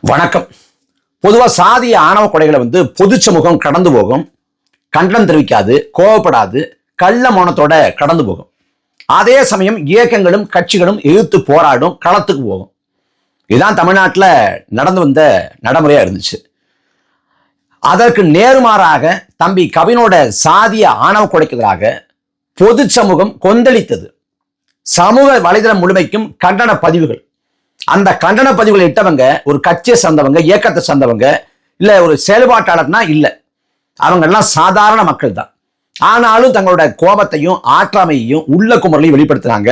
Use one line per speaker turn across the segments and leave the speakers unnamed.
வணக்கம். பொதுவாக சாதிய ஆணவ கொடைகளை வந்து பொது சமூகம் கடந்து போகும். கண்டனம் தெரிவிக்காது கோவப்படாது கள்ள மௌனத்தோட கடந்து போகும். அதே சமயம் இயக்கங்களும் கட்சிகளும் எதிர்த்து போராடும் களத்துக்கு போகும். இதுதான் தமிழ்நாட்டில் நடந்து வந்த நடைமுறையா இருந்துச்சு. அதற்கு நேர்மாறாக தம்பி கவினோட சாதிய ஆணவ கொலைக்கு பொது சமூகம் கொந்தளித்தது. சமூக வலைதளம் முழுமைக்கும் கண்டன பதிவுகள். அந்த கண்டன பதிவுகளை இட்டவங்க ஒரு கட்சியை சார்ந்தவங்க இயக்கத்தை சார்ந்தவங்க இல்லை ஒரு செயல்பாட்டாளர்னா இல்லை. அவங்க எல்லாம் சாதாரண மக்கள் தான். ஆனாலும் தங்களோட கோபத்தையும் ஆற்றாமையையும் உள்ள குமரலையும் வெளிப்படுத்துறாங்க.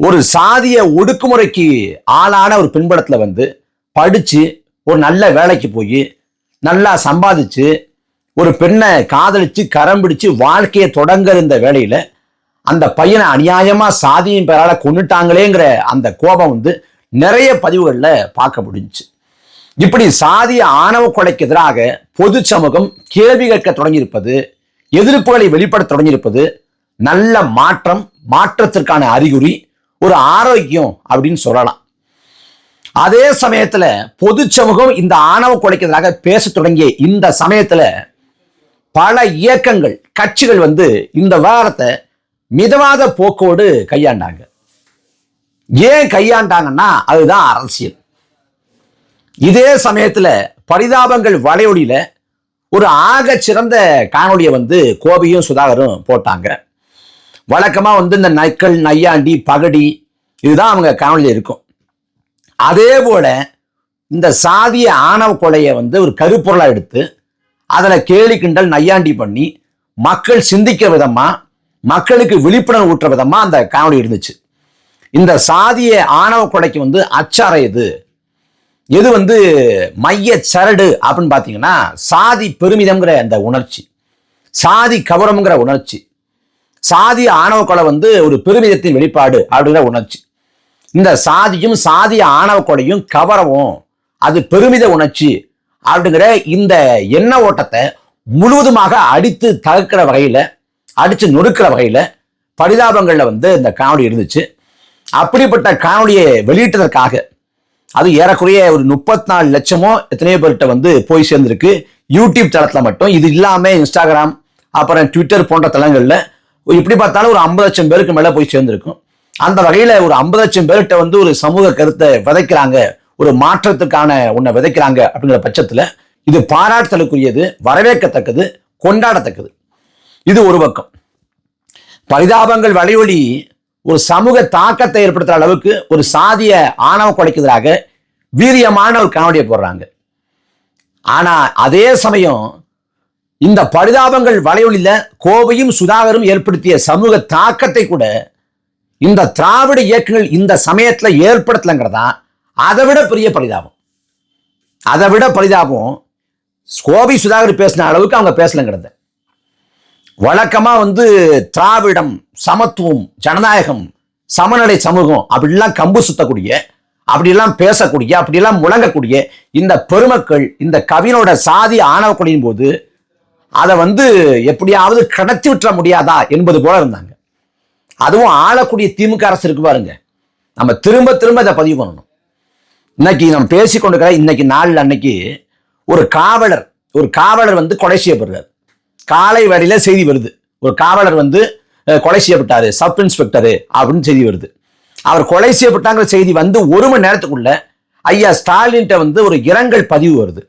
ஒரு சாதிய ஒடுக்குமுறைக்கு ஆளான ஒரு பின்படத்தில் வந்து படித்து ஒரு நல்ல வேலைக்கு போய் நல்லா சம்பாதிச்சு ஒரு பெண்ணை காதலிச்சு கரம் பிடிச்சு வாழ்க்கையை தொடங்க இருந்த வேலையில் அந்த பையனை அநியாயமாக சாதியின் பெயரால் கொண்டுட்டாங்களேங்கிற அந்த கோபம் வந்து நிறைய பதிவுகளில் பார்க்க முடிஞ்சுச்சு. இப்படி சாதிய ஆணவ கொலைக்கு எதிராக பொது சமூகம் கேள்வி கேட்க தொடங்கியிருப்பது எதிர்ப்புகளை வெளிப்படுத்த தொடங்கியிருப்பது நல்ல மாற்றம் மாற்றத்திற்கான அறிகுறி ஒரு ஆரோக்கியம் அப்படின்னு சொல்லலாம். அதே சமயத்தில் பொது சமூகம் இந்த ஆணவ கொலைக்கு எதிராக பேச தொடங்கிய இந்த சமயத்தில் பல இயக்கங்கள் கட்சிகள் வந்து இந்த விவகாரத்தை மிதவாத போக்கோடு கையாண்டாங்க. ஏன் கையாண்டாங்கன்னா அதுதான் அரசியல். இதே சமயத்தில் பரிதாபங்கள் வலையொலியில ஒரு ஆக சிறந்த காணொலியை வந்து கோபியும் சுதாகரும் போட்டாங்க. வழக்கமாக வந்து இந்த நக்கல் நையாண்டி பகடி இதுதான் அவங்க காணொலியில் இருக்கும். அதே போல இந்த சாதிய ஆணவ கொலையை வந்து ஒரு கருப்பொருளாக எடுத்து அதில் கேலி கிண்டல் நையாண்டி பண்ணி மக்கள் சிந்திக்கிற விதமாக மக்களுக்கு விழிப்புணர்வு ஊற்ற விதமாக அந்த காணொலி இருந்துச்சு. இந்த சாதிய ஆணவ கொடைக்கு வந்து அச்சாரம் எது? எது வந்து மைய சரடு அப்படின்னு பார்த்தீங்கன்னா சாதி பெருமிதம்ங்கிற அந்த உணர்ச்சி. சாதி கவரம்ங்கிற உணர்ச்சி. சாதி ஆணவ கொலை வந்து ஒரு பெருமிதத்தின் வெளிப்பாடு அப்படிங்கிற உணர்ச்சி. இந்த சாதியும் சாதிய ஆணவ கொலையும் கவரவும் அது பெருமித உணர்ச்சி அப்படிங்கிற இந்த எண்ண ஓட்டத்தை முழுவதுமாக அடித்து தகர்க்கிற வகையில் அடித்து நொறுக்கிற வகையில் பரிதாபங்களில் வந்து இந்த காமெடி இருந்துச்சு. அப்படிப்பட்ட காணொலியை வெளியிட்டதற்காக அது ஏறக்குறைய ஒரு முப்பத்தி நாலு லட்சமோ எத்தனையோ பேர்கிட்ட வந்து போய் சேர்ந்திருக்கு. யூடியூப் தளத்தில் மட்டும். இது இல்லாமல் இன்ஸ்டாகிராம் அப்புறம் ட்விட்டர் போன்ற தளங்களில் இப்படி பார்த்தாலும் ஒரு ஐம்பது லட்சம் பேருக்கு மேலே போய் சேர்ந்திருக்கும். அந்த வகையில் ஒரு ஐம்பது லட்சம் பேர்கிட்ட வந்து ஒரு சமூக கருத்தை விதைக்கிறாங்க. ஒரு மாற்றத்துக்கான ஒன்றை விதைக்கிறாங்க அப்படிங்கிற பட்சத்தில் இது பாராட்டுதலுக்குரியது வரவேற்கத்தக்கது கொண்டாடத்தக்கது. இது ஒரு பக்கம். பரிதாபங்கள் வலையொலி ஒரு சமூக தாக்கத்தை ஏற்படுத்துற அளவுக்கு ஒரு சாதிய ஆணவ கொலைக்கு வீரியமான ஒரு கணவடியை போடுறாங்க. ஆனா அதே சமயம் இந்த பரிதாபங்கள் வலையொலியில கோவையும் சுதாகரும் ஏற்படுத்திய சமூக தாக்கத்தை கூட இந்த திராவிட இயக்கங்கள் இந்த சமயத்துல ஏற்படுத்தலைங்கிறதா அதை விட பெரிய பரிதாபம். அதை விட பரிதாபம் கோவை சுதாகர் பேசின அளவுக்கு அவங்க பேசலைங்கிறத. வழக்கமாக வந்து திராவிடம் சமத்துவம் ஜனநாயகம் சமநிலை சமூகம் அப்படிலாம் கம்பு சுத்தக்கூடிய அப்படிலாம் பேசக்கூடிய அப்படிலாம் முழங்கக்கூடிய இந்த பெருமக்கள் இந்த கவினோட சாதி ஆணவக்குடியின் போது அதை வந்து எப்படியாவது கடத்தி விட்டுற முடியாதா என்பது போல இருந்தாங்க. அதுவும் ஆளக்கூடிய திமுக அரசு இருக்கு பாருங்க. நம்ம திரும்ப திரும்ப இதை பதிவு பண்ணணும். இன்னைக்கு நம்ம பேசிக்கொண்டிருக்கிற இன்னைக்கு நாளில் அன்னைக்கு ஒரு காவலர் ஒரு காவலர் வந்து கொலை செய்யப்படுறார். காலை வேளையில செய்தி வருது. ஒரு காவலர் வந்து கொலை செய்யப்பட்டாரு சப் இன்ஸ்பெக்டரு அப்படின்னு செய்தி வருது. அவர் கொலை செய்யப்பட்டாங்கிற செய்தி வந்து ஒரு மணி நேரத்துக்குள்ள ஐயா ஸ்டாலின்ட்ட வந்து ஒரு இரங்கல் பதிவு வருது.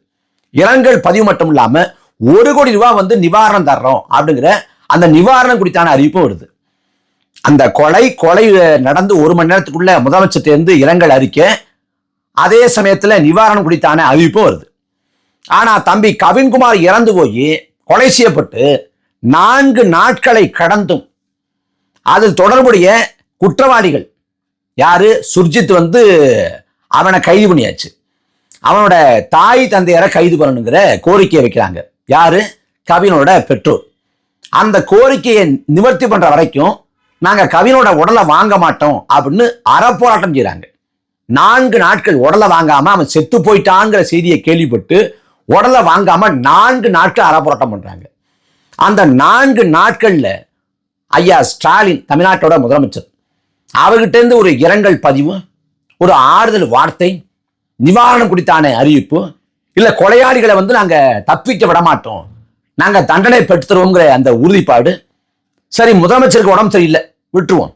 இரங்கல் பதிவு மட்டும் இல்லாமல் ஒரு கோடி ரூபா வந்து நிவாரணம் தர்றோம் அப்படிங்கிற அந்த நிவாரணம் குறித்தான அறிவிப்பும் வருது. அந்த கொலை கொலை நடந்து ஒரு மணி நேரத்துக்குள்ள முதலமைச்சர்கிட்டேருந்து இரங்கல் அறிக்கை அதே சமயத்தில் நிவாரணம் குறித்தான அறிவிப்பும் வருது. ஆனால் தம்பி கவின்குமார் இறந்து போய் கொலை செய்யப்பட்டு நான்கு நாட்களை கடந்தும் அதில் தொடர்புடைய குற்றவாளிகள் யாரு? சுர்ஜித் வந்து அவனை கைது பண்ணியாச்சு. அவனோட தாய் தந்தையரை கைது பண்ணணுங்கிற கோரிக்கையை வைக்கிறாங்க. யாரு? கவினோட பெற்றோர். அந்த கோரிக்கையை நிவர்த்தி பண்ற வரைக்கும் நாங்க கவினோட உடலை வாங்க மாட்டோம் அப்படின்னு அறப்போராட்டம் செய்யறாங்க நான்கு நாட்கள் உடலை வாங்காம அவன் செத்து போயிட்டாங்கிற செய்தியை கேள்விப்பட்டு உடலை வாங்காம நான்கு நாட்கள் அறப்போராட்டம் பண்றாங்க. அந்த நான்கு நாட்கள்ல ஐயா ஸ்டாலின் தமிழ்நாட்டோட முதலமைச்சர். அவர்கிட்ட இருந்து ஒரு இரங்கல் பதிவு ஒரு ஆறுதல் வார்த்தை நிவாரணம் குறித்தான அறிவிப்பு இல்ல கொலையாளிகளை வந்து நாங்க தப்பிக்க விட மாட்டோம் நாங்க தண்டனை பெற்றுத்தருவோங்கிற அந்த உறுதிப்பாடு. சரி முதலமைச்சருக்கு உடம்பு சரியில்லை விட்டுருவோம்.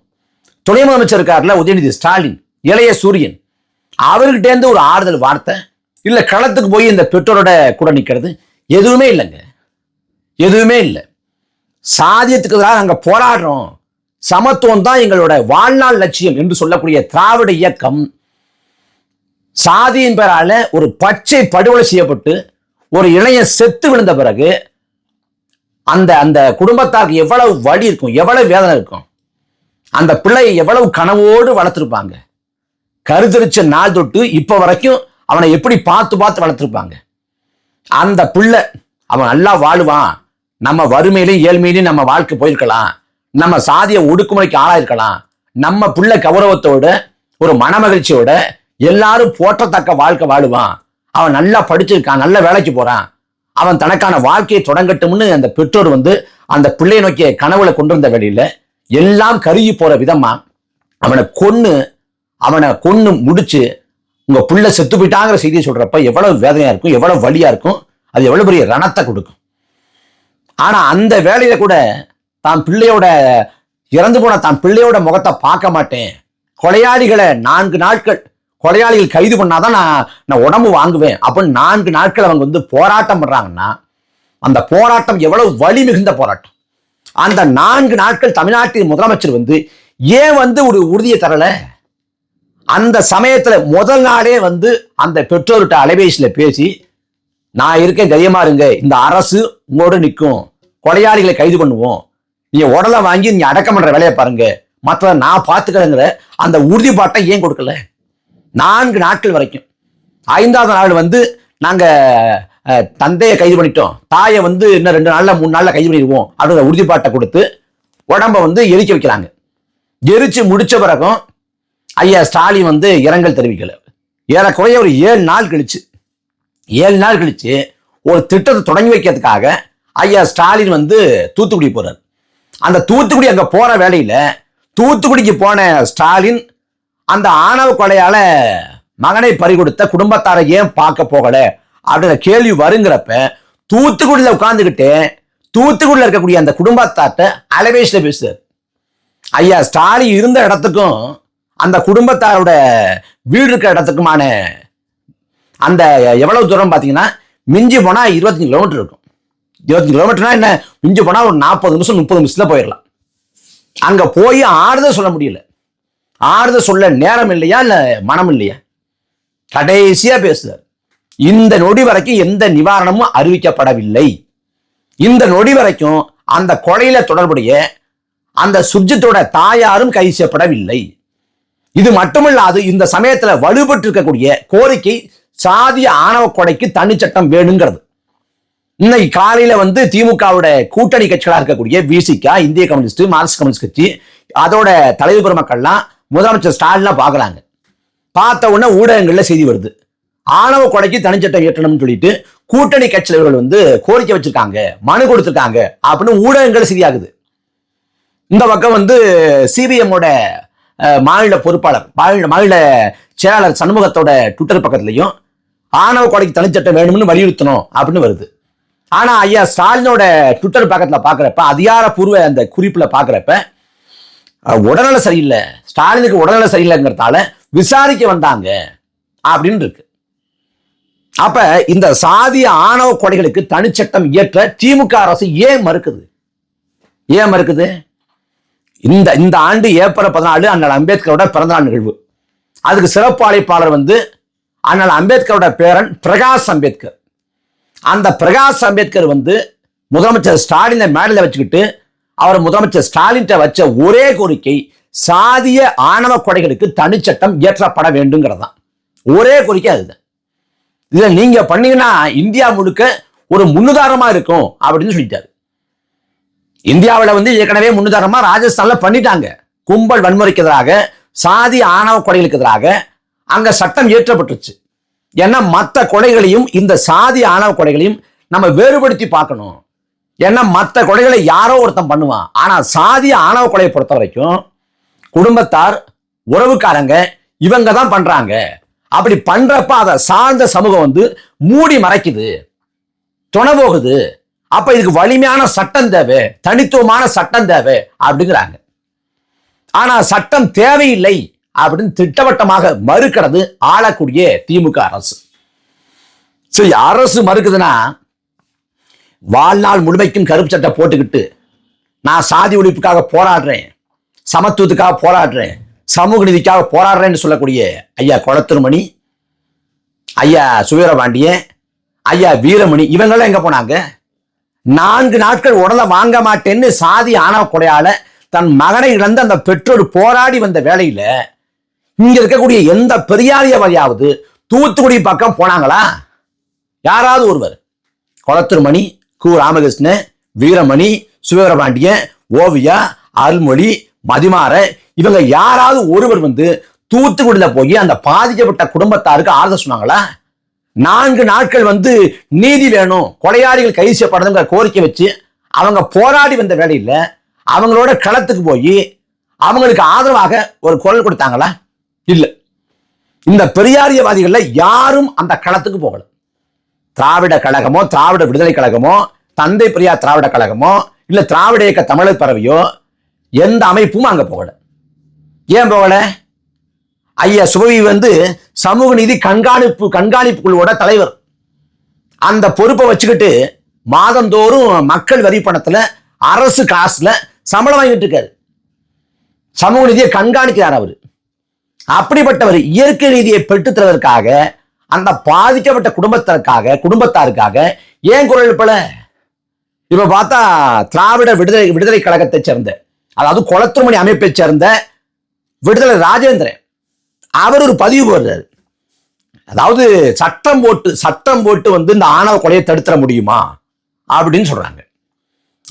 துணை முதலமைச்சர் இருக்கார்ல உதயநிதி ஸ்டாலின் இளைய சூரியன் அவர்கிட்ட இருந்து ஒரு ஆறுதல் வார்த்தை இல்லை களத்துக்கு போய் இந்த பெற்றோரோட கூட நிற்கிறது எதுவுமே இல்லைங்க. எதுவுமே இல்லை. சாதியத்துக்கு எதிராக நாங்கள் போராடுறோம். சமத்துவம் தான் எங்களோட வாழ்நாள் லட்சியம் என்று சொல்லக்கூடிய திராவிட இயக்கம். சாதியின் பெயரால ஒரு பச்சை படுகொலை செய்யப்பட்டு ஒரு இளைய செத்து விழுந்த பிறகு அந்த அந்த குடும்பத்தாருக்கு எவ்வளவு வலி இருக்கும் எவ்வளவு வேதனை இருக்கும். அந்த பிள்ளையை எவ்வளவு கனவோடு வளர்த்துருப்பாங்க. கருத்தரிச்ச நாள் தொட்டு இப்போ வரைக்கும் அவனை எப்படி பார்த்து பார்த்து வளர்த்துருப்பாங்க? அந்த பிள்ளை அவன் நல்லா வாழுவான். நம்ம வறுமையிலையும் ஏழ்மையிலையும் நம்ம வாழ்க்கை போயிருக்கலாம். நம்ம சாதிய ஒடுக்குமுறைக்கு ஆளாயிருக்கலாம் நம்ம பிள்ளை கௌரவத்தோட ஒரு மனமகிழ்ச்சியோட எல்லாரும் போற்றத்தக்க வாழ்க்கை வாழுவான். அவன் நல்லா படிச்சிருக்கான் நல்ல வேலைக்கு போறான். அவன் தனக்கான வாழ்க்கையை தொடங்கட்டும்னு அந்த பெற்றோர் வந்து அந்த பிள்ளையை நோக்கிய கனவுல கொண்டு வந்த வேலையில எல்லாம் கருகி போற விதமா அவனை கொன்று அவனை கொன்று முடிச்சு உங்க புள்ள செத்து போயிட்டாங்கிற செய்தியை சொல்றப்ப எவ்வளவு வேதனையா இருக்கும் எவ்வளவு வலியா இருக்கும் அது எவ்வளவு பெரிய ரணத்தை கொடுக்கும். ஆனா அந்த வேலையில கூட தான் பிள்ளையோட இறந்து போன தான் பிள்ளையோட முகத்தை பார்க்க மாட்டேன். கொலையாளிகளை நான்கு நாட்கள் கொலையாளிகள் கைது பண்ணாதான் நான் நான் உடம்பு வாங்குவேன். அப்படின்னு நான்கு நாட்கள் அவங்க வந்து போராட்டம் பண்றாங்கன்னா அந்த போராட்டம் எவ்வளவு வலி மிகுந்த போராட்டம். அந்த நான்கு நாட்கள் தமிழ்நாட்டின் முதலமைச்சர் வந்து ஏன் வந்து ஒரு உறுதியை தரலை? அந்த சமயத்துல முதல் நாளே வந்து அந்த பெற்றோர்கிட்ட அலைபேசியில பேசி நான் இருக்கேன் தைரியமா இருங்க. இந்த அரசு உங்களோட நிற்கும். கொலையாளிகளை கைது பண்ணுவோம். நீங்க உடலை வாங்கி நீங்க அடக்கம் பண்ற வேலையை பாருங்க. மற்ற நான் பார்த்துக்கிறேங்கிற அந்த உறுதிப்பாட்டை ஏன் கொடுக்கல? நான்கு நாட்கள் வரைக்கும். ஐந்தாவது நாள் வந்து நாங்க தந்தையை கைது பண்ணிட்டோம். தாயை வந்து இன்னும் ரெண்டு நாள்ல மூணு நாள்ல கைது பண்ணிடுவோம் அப்படிங்கிற உறுதிப்பாட்டை கொடுத்து உடம்ப வந்து எரிக்க வைக்கிறாங்க. எரிச்சு முடிச்ச பிறகும் ஐயா ஸ்டாலின் வந்து இரங்கல் தெரிவிக்கல. ஏறக்குறைய ஒரு ஏழு நாள் கழிச்சு ஏழு நாள் கழிச்சு ஒரு திட்டத்தை தொடங்கி வைக்கிறதுக்காக ஐயா ஸ்டாலின் வந்து தூத்துக்குடி போறார். அந்த தூத்துக்குடி அங்க போற வேலையில தூத்துக்குடிக்கு போன ஸ்டாலின் அந்த ஆணவ கொலையால மகனை பறிகொடுத்த குடும்பத்தாரை ஏன் பார்க்க போகல அப்படின்ற கேள்வி வருங்கிறப்ப தூத்துக்குடியில் உட்கார்ந்துகிட்டு தூத்துக்குடியில் இருக்கக்கூடிய அந்த குடும்பத்தார்ட்ட அலவேஷில் பேசுறார். ஐயா ஸ்டாலின் இருந்த இடத்துக்கும் அந்த குடும்பத்தாரோட வீடு இருக்கிற இடத்துக்குமான அந்த எவ்வளவு தூரம் பார்த்தீங்கன்னா மிஞ்சி போனால் இருபத்தஞ்சு கிலோமீட்டர் இருக்கும். இருபத்தஞ்சு கிலோமீட்டர்னா என்ன? மிஞ்சி போனால் ஒரு நாற்பது நிமிஷம் முப்பது நிமிஷத்தில் போயிடலாம். அங்கே போய் ஆறுதல் சொல்ல முடியல. ஆறுதல் சொல்ல நேரம் இல்லையா இல்லை மனம் இல்லையா? கடைசியாக பேசுறார். இந்த நொடி வரைக்கும் எந்த நிவாரணமும் அறிவிக்கப்படவில்லை. இந்த நொடி வரைக்கும் அந்த கொலையில தொடர்புடைய அந்த சுர்ஜித்தோட தாயாரும் கைது செய்யப்படவில்லை. இது மட்டுமல்லாது இந்த சமயத்துல வலுப்பட்டு இருக்கக்கூடிய கோரிக்கை சாதிய ஆணவ கொலைக்கு தனிச்சட்டம் வேணுங்கிறது. இன்னைக்கு காலையில வந்து திமுகவோட கூட்டணி கட்சிகளாக இருக்கக்கூடிய விசிகா இந்திய கம்யூனிஸ்ட் மார்க்சிஸ்ட் கம்யூனிஸ்ட் கட்சி அதோட தலைவர் பெருமக்கள்லாம் முதலமைச்சர் ஸ்டாலின்லாம் பார்க்கறாங்க. பார்த்த உடனே ஊடகங்கள்ல செய்தி வருது. ஆணவ கொலைக்கு தனிச்சட்டம் இயற்றணும்னு சொல்லிட்டு கூட்டணி கட்சி தலைவர்கள் வந்து கோரிக்கை வச்சிருக்காங்க மனு கொடுத்துருக்காங்க அப்படின்னு ஊடகங்கள் செய்தியாகுது இந்த பக்கம் வந்து சிபிஎம்மோட மாநில பொறுப்பாளர் மாநில மாநில செயலாளர் சண்முகத்தோட ட்விட்டர் பக்கத்துலையும் ஆணவ கொலைக்கு தனிச்சட்டம் வேணும்னு வலியுறுத்தணும் அப்படின்னு வருது. ஆனா ஐயா ஸ்டாலினோட ட்விட்டர் பக்கத்துல பாக்குறப்ப அதிகாரப்பூர்வ அந்த குறிப்புல பாக்குறப்ப உடல்நல சரியில்லை ஸ்டாலினுக்கு உடல்நல சரியில்லைங்கிறதால விசாரிக்க வந்தாங்க அப்படின்னு இருக்கு. அப்ப இந்த சாதிய ஆணவ கொலைகளுக்கு தனிச்சட்டம் இயற்ற திமுக அரசு ஏன் மறுக்குது? ஏன் மறுக்குது? இந்த இந்த ஆண்டு ஏப்ரல் பதினாலு அண்ணல் அம்பேத்கரோட பிறந்தநாள் நிகழ்வு. அதுக்கு சிறப்பு அழைப்பாளர் வந்து அண்ணல் அம்பேத்கரோட பேரன் பிரகாஷ் அம்பேத்கர். அந்த பிரகாஷ் அம்பேத்கர் வந்து முதலமைச்சர் ஸ்டாலினை மேடையில் வச்சுக்கிட்டு அவர் முதலமைச்சர் ஸ்டாலின்கிட்ட வச்ச ஒரே கோரிக்கை சாதிய ஆணவ கொடைகளுக்கு தனிச்சட்டம் இயற்றப்பட வேண்டுங்கிறது தான் ஒரே கோரிக்கை அதுதான். இதை நீங்கள் பண்ணீங்கன்னா இந்தியா முழுக்க ஒரு முன்னுதாரணமாக இருக்கும் அப்படின்னு சொல்லிட்டாரு. இந்தியாவில் வந்து ஏற்கனவே முன்னுதாரமாக ராஜஸ்தான்ல பண்ணிட்டாங்க. கும்பல் வன்முறைக்கு எதிராக சாதி ஆணவ கொலைகளுக்கு எதிராக அங்க சட்டம் இயற்றப்பட்டுருச்சு. ஏன்னா மற்ற கொலைகளையும் இந்த சாதி ஆணவ கொலைகளையும் நம்ம வேறுபடுத்தி பார்க்கணும். ஏன்னா மற்ற கொலைகளை யாரோ ஒருத்தன் பண்ணுவான். ஆனால் சாதி ஆணவ கொலையை பொறுத்த வரைக்கும் குடும்பத்தார் உறவுக்காரங்க இவங்க தான் பண்றாங்க. அப்படி பண்றப்ப அதை சார்ந்த சமூகம் வந்து மூடி மறைக்குது. துணை போகுது. அப்ப இதுக்கு வலிமையான சட்டம் தேவை தனித்துவமான சட்டம் தேவை அப்படிங்கிறாங்க. ஆனா சட்டம் தேவையில்லை அப்படின்னு திட்டவட்டமாக மறுக்கிறது ஆளக்கூடிய திமுக அரசு. சரி அரசு மறுக்குதுன்னா வாழ்நாள் முழுமைக்கும் கருப்பு சட்டை போட்டுக்கிட்டு நான் சாதி ஒழிப்புக்காக போராடுறேன் சமத்துவத்துக்காக போராடுறேன் சமூக நீதிக்காக போராடுறேன்னு சொல்லக்கூடிய ஐயா குளத்திருமணி ஐயா சுவீரபாண்டியன் ஐயா வீரமணி இவங்கெல்லாம் எங்க போனாங்க? நான்கு நாட்கள் உடலை வாங்க மாட்டேன்னு சாதி ஆணவ கொடையால தன் மகனை இழந்த அந்த பெற்றோர் போராடி வந்த வேலையில இங்க இருக்கக்கூடிய எந்த பெரியாரியவாதியாவது தூத்துக்குடி பக்கம் போனாங்களா? யாராவது ஒருவர். குளத்திருமணி கு. ராமகிருஷ்ணன் வீரமணி சுவீரபாண்டியன் ஓவியா அருள்மொழி மதிமாற இவங்க யாராவது ஒருவர் வந்து தூத்துக்குடியில போய் அந்த பாதிக்கப்பட்ட குடும்பத்தாருக்கு ஆறுதல் சொன்னாங்களா? நான்கு நாட்கள் வந்து நீதி வேணும். கொலையாளிகள் கைது செய்யப்படணுங்கிற கோரிக்கை வச்சு அவங்க போராடி வந்த வேலையில் அவங்களோட களத்துக்கு போய் அவங்களுக்கு ஆதரவாக ஒரு குரல் கொடுத்தாங்களா? இல்லை. இந்த பெரியாரியவாதிகளில் யாரும் அந்த களத்துக்கு போகல. திராவிட கழகமோ திராவிட விடுதலை கழகமோ தந்தை பெரியார் திராவிட கழகமோ இல்லை திராவிட இயக்க தமிழர் பறவையோ எந்த அமைப்பும் அங்கே போகலை. ஏன் போகல? ஐயா சுபவி வந்து சமூக நீதி கண்காணிப்பு கண்காணிப்பு குழுவோட தலைவர். அந்த பொறுப்பை வச்சுக்கிட்டு மாதந்தோறும் மக்கள் வரி பணத்தில் அரசு காசில் சம்பளம் வாங்கிட்டு இருக்காரு. சமூக நீதியை கண்காணிக்கிறார் அவர். அப்படிப்பட்டவர் இயற்கை நீதியை பெற்றுத்தருவதற்காக அந்த பாதிக்கப்பட்ட குடும்பத்திற்காக குடும்பத்தாருக்காக ஏன் குரல் எழுப்பல? இப்ப பார்த்தா திராவிட விடுதலை விடுதலை கழகத்தை சேர்ந்த அதாவது குளத்துமணி அமைப்பை சேர்ந்த விடுதலை ராஜேந்திரன். அவர் ஒரு பதிவு போடுறாரு. அதாவது சட்டம் போட்டு சட்டம் போட்டு வந்து இந்த ஆணவ கொலையை தடுத்துட முடியுமா? அப்படின்னு சொல்றாங்க.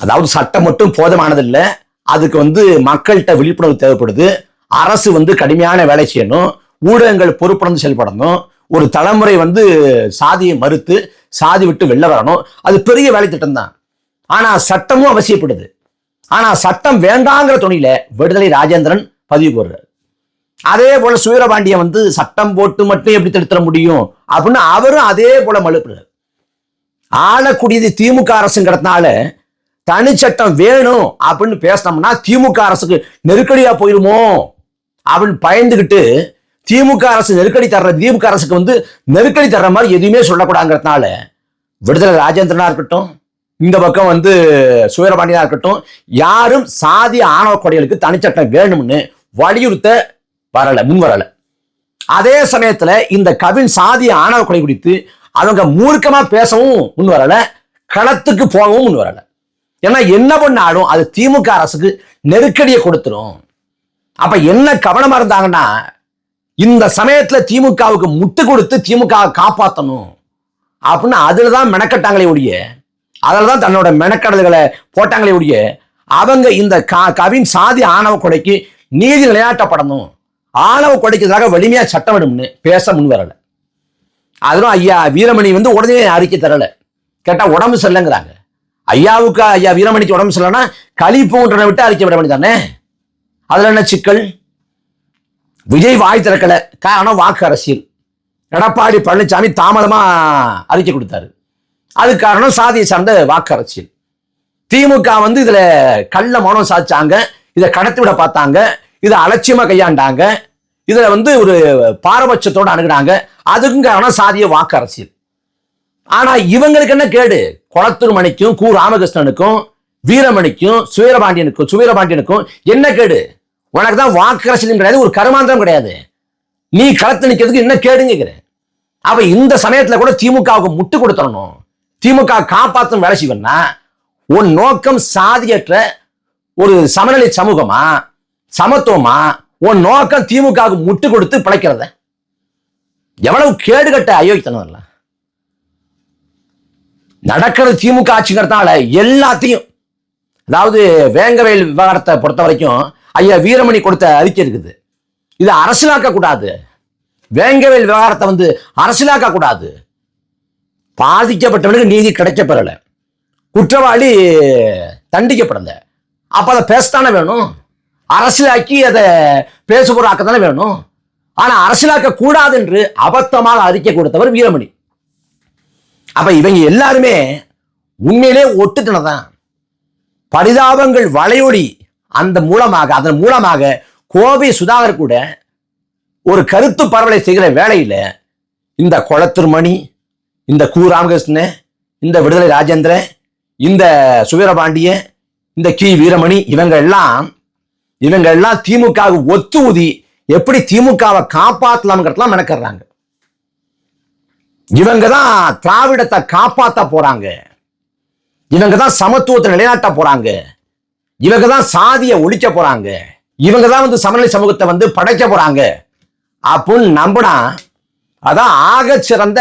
அதாவது சட்டம் மட்டும் போதுமானதில்லை அதுக்கு வந்து மக்கள்கிட்ட விழிப்புணர்வு தேவைப்படுது. அரசு வந்து கடுமையான வேலை செய்யணும். ஊடகங்கள் பொறுப்புணர்ந்து செயல்படணும். ஒரு தலைமுறை வந்து சாதியை மறுத்து சாதி விட்டு வெளில வரணும். அது பெரிய வேலை திட்டம் தான். ஆனா சட்டமும் அவசியப்படுது. ஆனா சட்டம் வேண்டாங்கிற துணியில விடுதலை ராஜேந்திரன் பதிவு போடுறாரு. அதே போல சுயரபாண்டிய வந்து சட்டம் போட்டு மட்டும் எப்படி தடுத்துற முடியும்? அப்படின்னு அவரும் அதே போல மழுப்புறார் ஆளக்கூடியது திமுக அரசுங்கிறதுனால தனிச்சட்டம் வேணும் அப்படின்னு பேசினோம்னா திமுக அரசுக்கு நெருக்கடியா போயிருமோ? அப்படின்னு பயந்துகிட்டு திமுக அரசு நெருக்கடி தர்ற திமுக அரசுக்கு வந்து நெருக்கடி தர்ற மாதிரி எதுவுமே சொல்லக்கூடாதுங்கிறதுனால விடுதலை ராஜேந்திரனா இருக்கட்டும் இந்த பக்கம் வந்து சுவீரபாண்டியனா இருக்கட்டும் யாரும் சாதி ஆணவ கொடைகளுக்கு தனிச்சட்டம் வேணும்னு வலியுறுத்த வரல முன் வரல. அதே சமயத்துல இந்த கவின் சாதி ஆணவ கொலை குறித்து அவங்க மூர்க்கமா பேசவும் முன் வரல களத்துக்கு போகவும் முன் வரல. ஏன்னா என்ன பண்ணாலும் அது திமுக அரசுக்கு நெருக்கடியை கொடுத்துரும். அப்ப என்ன கவனமா இருந்தாங்கன்னா இந்த சமயத்துல திமுகவுக்கு முட்டு கொடுத்து திமுக காப்பாற்றணும் அப்படின்னு அதுல தான் மெனக்கட்டாங்களே ஒழிய அதில் தான் தன்னோட மெனக்கடல்களை போட்டாங்களே ஒழிய அவங்க இந்த கவின் சாதி ஆணவ கொலைக்கு நீதி நிலையாட்டப்படணும் ஆணவ கொலைக்கிறதுக்காக வலிமையா சட்டம் விடும்னு பேச முன் வரல. அதெல்லாம் ஐயா வீரமணி வந்து உடனே அறிக்கை தரல. கேட்டா உடம்பு சரியில்லைங்கிறாங்க. ஐயாவுக்கு ஐயா வீரமணிக்கு உடம்பு சரியில்லைன்னா கழிப்புன்றனை விட்டு அறிக்கை விட வேண்டியதானே அதுல என்ன சிக்கல்? விஜய் வாய் திறக்கல. காரணம் வாக்கு அரசியல். எடப்பாடி பழனிசாமி தாமதமா அறிக்கை கொடுத்தாரு. அது காரணம் சாதியை சார்ந்த வாக்கு அரசியல். திமுக வந்து இதுல கள்ள மௌனம் சாதிச்சாங்க. இதை கடத்தி விட பார்த்தாங்க. இதை அலட்சியமா கையாண்டாங்க. இதுல வந்து ஒரு பாரபட்சத்தோடு அணுகுனாங்க. அதுக்கும் காரணம் சாதிய வாக்கு அரசியல். ஆனா இவங்களுக்கு என்ன கேடு? குளத்தூர் மணிக்கும் கு. ராமகிருஷ்ணனுக்கும் வீரமணிக்கும் சுவீரபாண்டியனுக்கும் சுவீரபாண்டியனுக்கும் என்ன கேடு? உனக்கு தான் வாக்கு அரசியலும் கிடையாது ஒரு கருமாந்திரம் கிடையாது. நீ களத்து நிற்கிறதுக்கு என்ன கேடுங்கிறேன் கேக்குறேன். அப்ப இந்த சமயத்துல கூட திமுகவுக்கு முட்டு கொடுத்துடணும். திமுக காப்பாற்றும் வேலை செய்வன்னா உன் நோக்கம் சாதியற்ற ஒரு சமநிலை சமூகமா சமத்துவமா உன் நோக்கம் திமுகவுக்கு முட்டு கொடுத்து பிழைக்கிறத. எவ்வளவு கேடுகட்ட அயோக்கித்தனம் இல்லை. நடக்கிறது திமுக ஆட்சிங்கிறதுனால எல்லாத்தையும் அதாவது வேங்கவேல் விவகாரத்தை பொறுத்த வரைக்கும் ஐயா வீரமணி கொடுத்த அறிக்கை இருக்குது. இது அரசியலாக்க கூடாது வேங்கவேல் விவகாரத்தை வந்து அரசியலாக்க கூடாது பாதிக்கப்பட்டவனுக்கு நீதி கிடைக்கப்பெறல. குற்றவாளி தண்டிக்கப்படல. அப்ப அதை பேசத்தானே வேணும்? அரசியலாக்கி அதை பேசுபொருளாக்க தானே வேணும். ஆனா அரசியலாக்க கூடாது என்று அபத்தமாக அறிக்கை கொடுத்தவர் வீரமணி. அப்ப இவங்க எல்லாருமே உண்மையிலே ஒட்டுத்தினதான் பரிதாபங்கள் வளையொடி அந்த மூலமாக அதன் மூலமாக கோவை சுதாகர் கூட ஒரு கருத்து பரவலை செய்கிற வேளையில இந்த கொளத்திருமணி இந்த கு. ராமகிருஷ்ணன் இந்த விடுதலை ராஜேந்திரன் இந்த சுவீரபாண்டிய இந்த கி. வீரமணி இவங்க எல்லாம் இவங்க எல்லாம் திமுக ஒத்து ஊதி எப்படி திமுகவை காப்பாத்தலாம்ங்கிறதுலாம் மெனக்கறாங்க இவங்க தான் திராவிடத்தை காப்பாத்த போறாங்க. இவங்க தான் சமத்துவத்தை நிலைநாட்ட போறாங்க. இவங்க தான் சாதியை ஒழிக்க போறாங்க. இவங்க தான் வந்து சமநிலை சமூகத்தை வந்து படைக்க போறாங்க. அப்படின்னு நம்பினா அதான் ஆக சிறந்த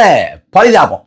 பரிதாபம்.